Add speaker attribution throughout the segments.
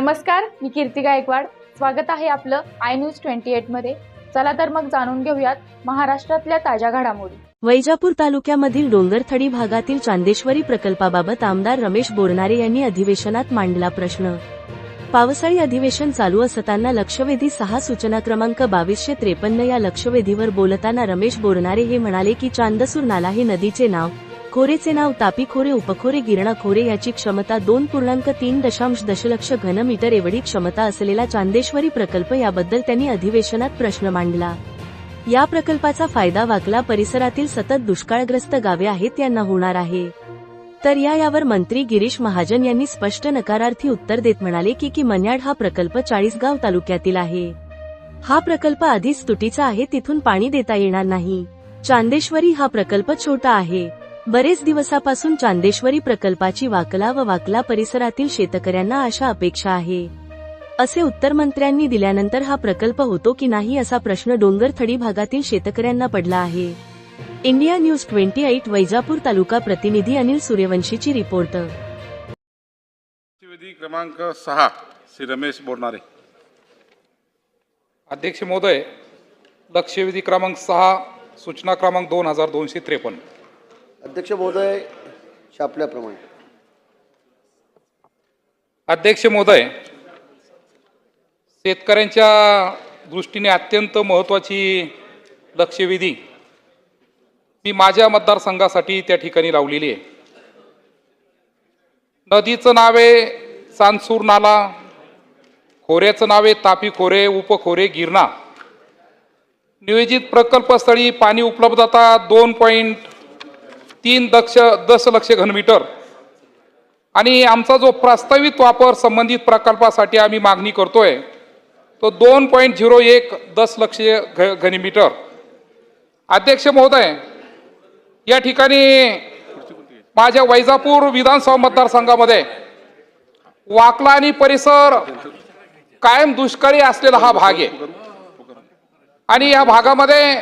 Speaker 1: नमस्कार मी कीर्ती गायकवाड. स्वागत आहे आपलं आय न्यूज ट्वेंटी मध्ये. चला तर मग जाणून घेऊयात महाराष्ट्रातल्या ताज्या घडामोडी.
Speaker 2: वैजापूर तालुक्यामधील डोंगरथडी भागातील चांदेश्वरी प्रकल्पाबाबत आमदार रमेश बोरनारे यांनी अधिवेशनात मांडला प्रश्न. पावसाळी अधिवेशन चालू असताना लक्षवेधी सहा सूचना क्रमांक बावीसशे त्रेपन्न या लक्षवेधीवर बोलताना रमेश बोरनारे हे म्हणाले की चांदसूर नाला हे नदीचे नाव. खोरेचे नाव तापी खोरे उपखोरे गिरणा खोरे याची क्षमता दोन पूर्णांक तीन दशांश दशलक्ष घनमीटर एवढी क्षमता असलेला चांदेश्वरी प्रकल्प याबद्दल त्यांनी अधिवेशनात प्रश्न मांडला. या प्रकल्पाचा फायदा वाकला परिसरातील सतत दुष्काळग्रस्त गावे आहेत यांना होणार आहे. तर या यावर मंत्री गिरीश महाजन यांनी स्पष्ट नकारार्थी उत्तर देत म्हणाले की की मन्याड हा प्रकल्प चाळीसगाव तालुक्यातील आहे. हा प्रकल्प आधीच तुटीचा आहे तिथून पाणी देता येणार नाही. चांदेश्वरी हा प्रकल्प छोटा आहे. बरेच दिवसापासून चांदेश्वरी प्रकल्पाची वाकला व वाकला परिसरातील शेतकऱ्यांना अशा अपेक्षा आहे. असे उत्तर मंत्र्यांनी दिल्यानंतर हा प्रकल्प होतो की नाही असा प्रश्न डोंगरथडी भागातील शेतकऱ्यांना पडला आहे. India news twenty eight Vaijapur तालुका प्रतिनिधी अनिल सूर्यवंशीची रिपोर्ट.
Speaker 3: क्रमांक सहा श्री रमेश बोरनारे.
Speaker 4: अध्यक्ष महोदय लक्षवेधी क्रमांक सहा सूचना क्रमांक दोन हजार दोनशे त्रेपन्न.
Speaker 5: अध्यक्ष महोदय छापल्याप्रमाणे
Speaker 4: अध्यक्ष महोदय शेतकऱ्यांच्या दृष्टीने अत्यंत महत्त्वाची लक्षवेधी मी माझ्या मतदारसंघासाठी त्या ठिकाणी लावलेली आहे. नदीचं नाव आहे चांदसूर नाला खोऱ्याचं नाव आहे तापी खोरे उपखोरे गिरणा. नियोजित प्रकल्पस्थळी पाणी उपलब्धता दोन पॉईंट तीन दक्ष दशलक्ष घनमीटर. आणि आमचा जो प्रस्तावित वापर संबंधित प्रकल्पासाठी आम्ही मागणी करतोय तो दोन पॉईंट झिरो एक दशलक्ष घ घनमीटर. अध्यक्ष महोदय या ठिकाणी माझ्या वैजापूर विधानसभा मतदारसंघामध्ये वाकला आणि परिसर कायम दुष्काळी असलेला हा भाग आहे. आणि या भागामध्ये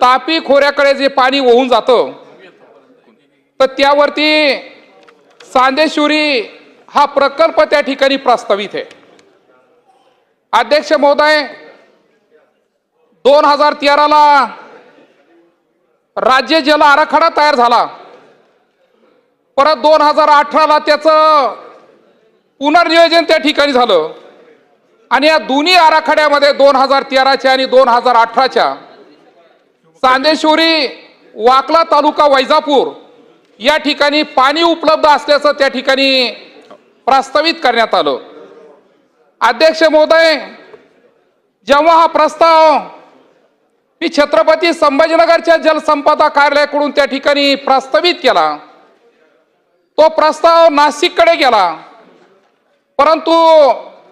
Speaker 4: तापी खोऱ्याकडे जे पाणी वाहून जातं तर त्यावरती सांदेश्वरी हा प्रकल्प त्या ठिकाणी प्रस्तावित आहे. अध्यक्ष महोदय दोन हजार तेराला राज्य जल आराखडा तयार झाला. परत दोन हजार अठराला त्याचं पुनर्नियोजन त्या ठिकाणी झालं. आणि या दोन्ही आराखड्यामध्ये दोन हजार तेराच्या आणि दोन हजार अठराच्या सांदेश्वरी वाकला तालुका वैजापूर या ठिकाणी पाणी उपलब्ध असल्याचं त्या ठिकाणी प्रस्तावित करण्यात आलं. अध्यक्ष महोदय जेव्हा हा प्रस्ताव मी छत्रपती संभाजीनगरच्या जलसंपदा कार्यालयाकडून त्या ठिकाणी प्रस्तावित केला तो प्रस्ताव नाशिककडे गेला. परंतु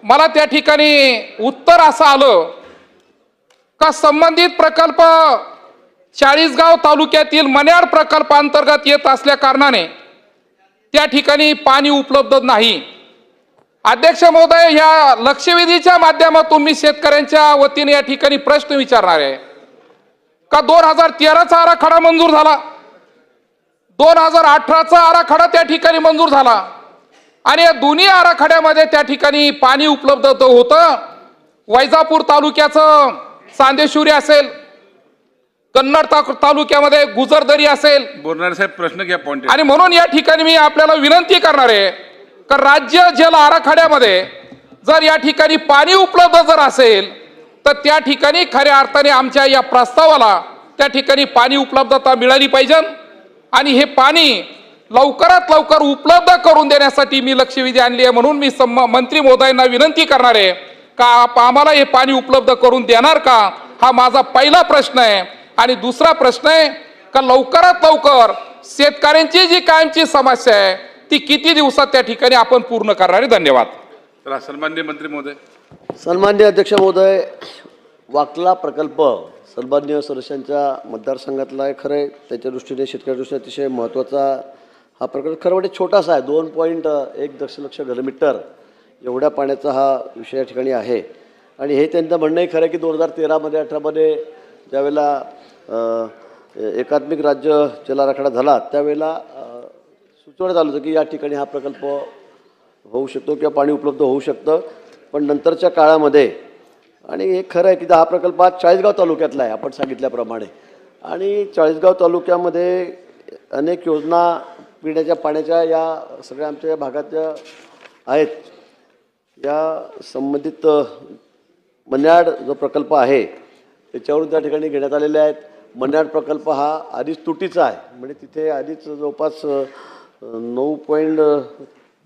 Speaker 4: मला त्या ठिकाणी उत्तर असं आलं का संबंधित प्रकल्प चाळीसगाव तालुक्यातील मन्याड प्रकल्पांतर्गत येत असल्या कारणाने त्या ठिकाणी पाणी उपलब्ध नाही. अध्यक्ष महोदय ह्या लक्षवेधीच्या माध्यमातून मी शेतकऱ्यांच्या वतीने या ठिकाणी प्रश्न विचारणार आहे. का दोन हजार तेराचा आराखडा मंजूर झाला? दोन हजार अठराचा आराखडा त्या ठिकाणी मंजूर झाला. आणि या दोन्ही आराखड्यामध्ये त्या ठिकाणी पाणी उपलब्ध होतं. वैजापूर तालुक्याचं चांदेश्वरी असेल कन्नड तालुक्यामध्ये गुजरदरी असेल.
Speaker 3: बोरनारे साहेब प्रश्न घ्या पॉइंट
Speaker 4: आणि म्हणून या ठिकाणी मी आपल्याला विनंती करणार आहे का राज्य जल आराखड्यामध्ये जर या ठिकाणी पाणी उपलब्ध जर असेल तर त्या ठिकाणी खऱ्या अर्थाने आमच्या या प्रस्तावाला त्या ठिकाणी पाणी उपलब्धता मिळाली पाहिजे. आणि हे पाणी लवकरात लवकर उपलब्ध करून देण्यासाठी मी लक्षवेधी आणली आहे म्हणून मी मंत्री महोदयांना विनंती करणार आहे का आम्हाला हे पाणी उपलब्ध करून देणार का? हा माझा पहिला प्रश्न आहे. आणि दुसरा प्रश्न आहे का लवकरात लवकर शेतकऱ्यांची जी कायमची समस्या आहे ती किती दिवसात त्या ठिकाणी आपण पूर्ण करणार आहे? धन्यवाद.
Speaker 3: सन्मान्य मंत्री महोदय.
Speaker 5: सन्मान्य अध्यक्ष महोदय वाकला प्रकल्प सन्मान्य सदस्यांच्या मतदारसंघातला आहे खरं आहे. त्याच्या दृष्टीने शेतकऱ्या दृष्टीने अतिशय महत्त्वाचा हा प्रकल्प. खरं म्हणजे छोटासा आहे दोन पॉईंट एक दशलक्ष घनमीटर एवढ्या पाण्याचा हा विषय या ठिकाणी आहे. आणि हे त्यांचं म्हणणंही खरं आहे की दोन हजार तेरामध्ये अठरामध्ये ज्यावेळेला एकात्मिक राज्य जल आराखडा झाला त्यावेळेला सुचवण्यात आलं होतं की या ठिकाणी हा प्रकल्प होऊ शकतो किंवा पाणी उपलब्ध होऊ शकतं. पण नंतरच्या काळामध्ये आणि हे खरं आहे की हा प्रकल्प आज चाळीसगाव तालुक्यातला आहे आपण सांगितल्याप्रमाणे. आणि चाळीसगाव तालुक्यामध्ये अनेक योजना पिण्याच्या पाण्याच्या या सगळ्या आमच्या या भागातल्या आहेत. या संबंधित मन्याड जो प्रकल्प आहे त्याच्यावरून त्या ठिकाणी घेण्यात आलेल्या आहेत. मन्याड प्रकल्प हा आधीच तुटीचा आहे. म्हणजे तिथे आधीच जवळपास नऊ पॉईंट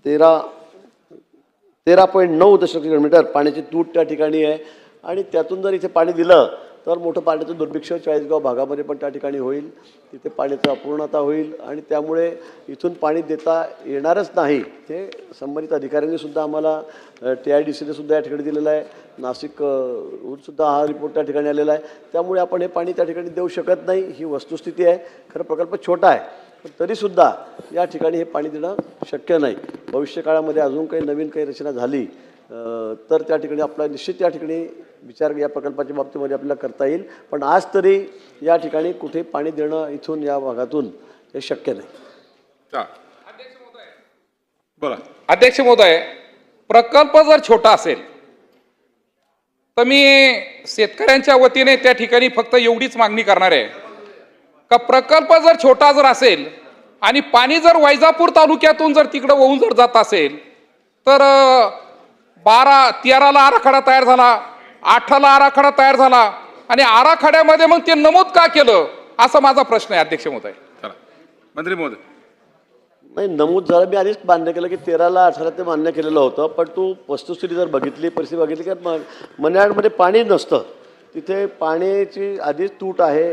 Speaker 5: तेरा तेरा पॉईंट नऊ दशलक्ष किलोमीटर पाण्याची तूट त्या ठिकाणी आहे. आणि त्यातून जर इथे पाणी दिलं तर मोठं पाण्याचं दुर्भिक्ष चाळीसगाव भागामध्ये पण त्या ठिकाणी होईल. तिथे पाण्याचं अपूर्णता होईल आणि त्यामुळे इथून पाणी देता येणारच नाही हे संबंधित अधिकाऱ्यांनी सुद्धा आम्हाला टी आय डी सीने सुद्धा या ठिकाणी दिलेलं आहे. नाशिक सुद्धा हा रिपोर्ट त्या ठिकाणी आलेला आहे. त्यामुळे आपण हे पाणी त्या ठिकाणी देऊ शकत नाही ही वस्तुस्थिती आहे. खरं प्रकल्प छोटा आहे पण तरीसुद्धा या ठिकाणी हे पाणी देणं शक्य नाही. भविष्यकाळामध्ये अजून काही नवीन काही रचना झाली तर त्या ठिकाणी आपला निश्चित या ठिकाणी विचार या प्रकल्पाच्या बाबतीमध्ये आपल्याला करता येईल. पण आज तरी या ठिकाणी कुठे पाणी देणं इथून या भागातून हे शक्य नाही.
Speaker 3: बोला.
Speaker 4: अध्यक्ष महोदय प्रकल्प जर छोटा असेल तर मी शेतकऱ्यांच्या वतीने त्या ठिकाणी फक्त एवढीच मागणी करणार आहे. का प्रकल्प जर छोटा जर असेल आणि पाणी जर वैजापूर तालुक्यातून जर तिकडं वाहून जर जात असेल तर बारा तेराला आराखडा तयार झाला. आठाला आराखडा तयार झाला आणि आराखड्यामध्ये मग ते नमूद का केलं असा माझा प्रश्न आहे अध्यक्ष महोदय.
Speaker 3: चला. मंत्री महोदय.
Speaker 5: नाही नमूद झालं. मी आधीच मान्य केलं की तेराला अठरा ते मान्य केलेलं होतं पण तू वस्तुस्थिती जर बघितली परिस्थिती बघितली की म मन्याडमध्ये पाणी नसतं. तिथे पाण्याची आधीच तूट आहे.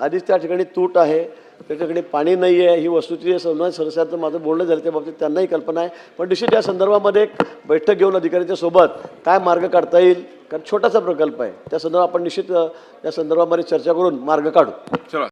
Speaker 5: आधीच त्या ठिकाणी तूट आहे. त्याच्याकडे पाणी नाही आहे ही वस्तुस्थिती संबंध सदस्यांचं माझं बोलणं झालं त्या बाबतीत त्यांनाही कल्पना आहे. पण निश्चित या संदर्भामध्ये एक बैठक घेऊन अधिकाऱ्यांच्या सोबत काय मार्ग काढता येईल कारण छोटासा प्रकल्प आहे. त्या संदर्भात आपण निश्चित त्या संदर्भामध्ये चर्चा करून मार्ग काढू.
Speaker 3: चला.